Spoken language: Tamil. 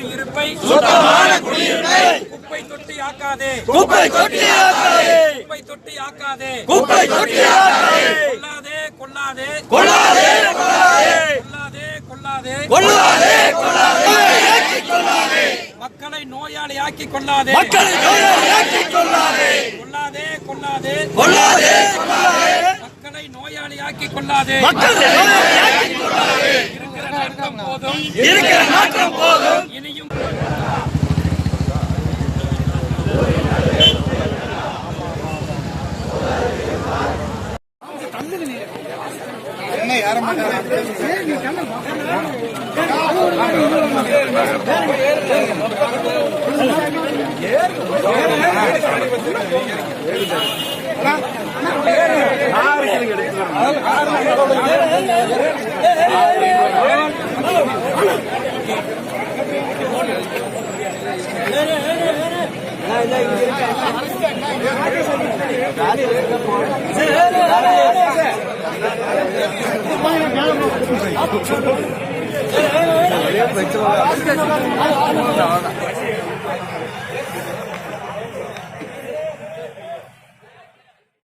குடியிருப்பை சுத்தமான குடியிருப்பை குப்பை தொட்டி ஆக்காதே. குப்பை தொட்டியாக்காதே குப்பை தொட்டி ஆக்காதே. குப்பை தொட்டியாக்காதே கொல்லாதே கொல்லாதே கொள்ளாதே. கொல்லாதே கொல்லாதே கொள்ளாதே ஏற்றிக் கொள்ளாதே மக்களை நோயாளியாக்கி கொள்ளாதே. மக்களை நோயாளியாக்கிக் கொள்ளாதே. கொள்ளாதே கொள்ளாதே. மக்களை கொள்ளாதே. மக்களை நோயாளியாக்கிக் கொள்ளாதே. இருக்கிற மாற்றம் போதும். இனியும் என்ன யாரும் வச்சு